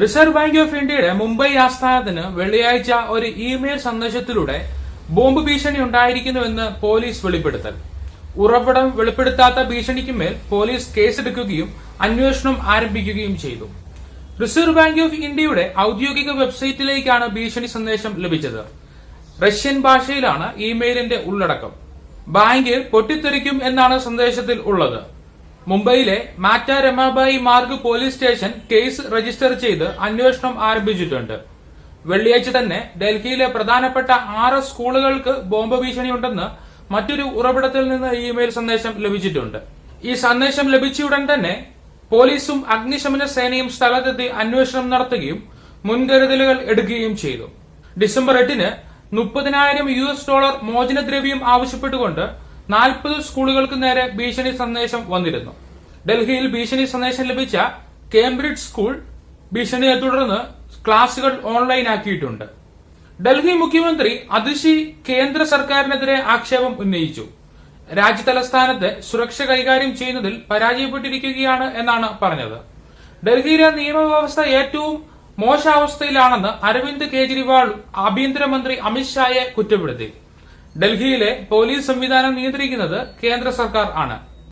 Reserve bank of ഇന്ത്യയുടെ മുംബൈ ആസ്ഥാനത്തിന് വെള്ളിയാഴ്ച ഒരു ഇമെയിൽ സന്ദേശത്തിലൂടെ ബോംബ് ഭീഷണി ഉണ്ടായിരിക്കുന്നുവെന്ന് പോലീസ് വെളിപ്പെടുത്തൽ. ഉറവിടം വെളിപ്പെടുത്താത്ത ഭീഷണിക്ക് മേൽ പോലീസ് കേസെടുക്കുകയും അന്വേഷണം ആരംഭിക്കുകയും ചെയ്തു. റിസർവ് ബാങ്ക് ഓഫ് ഇന്ത്യയുടെ ഔദ്യോഗിക വെബ്സൈറ്റിലേക്കാണ് ഭീഷണി സന്ദേശം ലഭിച്ചത്. റഷ്യൻ ഭാഷയിലാണ് ഇമെയിലിന്റെ ഉള്ളടക്കം. ബാങ്ക് പൊട്ടിത്തെറിക്കും എന്നാണ് സന്ദേശത്തിൽ ഉള്ളത്. മുംബൈയിലെ Mata Ramabai Marg police station case register ചെയ്ത് അന്വേഷണം ആരംഭിച്ചിട്ടുണ്ട്. വെള്ളിയാഴ്ച തന്നെ ഡൽഹിയിലെ പ്രധാനപ്പെട്ട ആറ് സ്കൂളുകൾക്ക് ബോംബ് ഭീഷണിയുണ്ടെന്ന് മറ്റൊരു ഉറവിടത്തിൽ നിന്ന് ഇമെയിൽ സന്ദേശം ലഭിച്ചിട്ടുണ്ട്. ഈ സന്ദേശം ലഭിച്ചയുടൻ തന്നെ പോലീസും അഗ്നിശമന സേനയും സ്ഥലത്തെത്തി അന്വേഷണം നടത്തുകയും മുൻകരുതലുകൾ എടുക്കുകയും ചെയ്തു. ഡിസംബർ എട്ടിന് മുപ്പതിനായിരം യു എസ് ഡോളർ മോചനദ്രവ്യം ആവശ്യപ്പെട്ടുകൊണ്ട് നാൽപ്പത് സ്കൂളുകൾക്ക് നേരെ ഭീഷണി സന്ദേശം വന്നിരുന്നു. ഡൽഹിയിൽ ഭീഷണി സന്ദേശം ലഭിച്ച കേംബ്രിഡ്ജ് സ്കൂൾ ഭീഷണിയെ തുടർന്ന് ക്ലാസുകൾ ഓൺലൈൻ ആക്കിയിട്ടുണ്ട് ഡൽഹി മുഖ്യമന്ത്രി അതിശി കേന്ദ്ര സർക്കാരിനെതിരെ ആക്ഷേപം ഉന്നയിച്ചു. രാജ്യതലസ്ഥാനത്ത് സുരക്ഷ കൈകാര്യം ചെയ്യുന്നതിൽ പരാജയപ്പെട്ടിരിക്കുകയാണ് എന്നാണ് പറഞ്ഞത്. ഡൽഹിയിലെ നിയമവ്യവസ്ഥ ഏറ്റവും മോശാവസ്ഥയിലാണെന്ന് അരവിന്ദ് കെജ്രിവാൾ ആഭ്യന്തരമന്ത്രി അമിത്ഷായെ കുറ്റപ്പെടുത്തി. ഡൽഹിയിലെ പോലീസ് സംവിധാനം നിയന്ത്രിക്കുന്നത് കേന്ദ്ര സർക്കാർ ആണ്.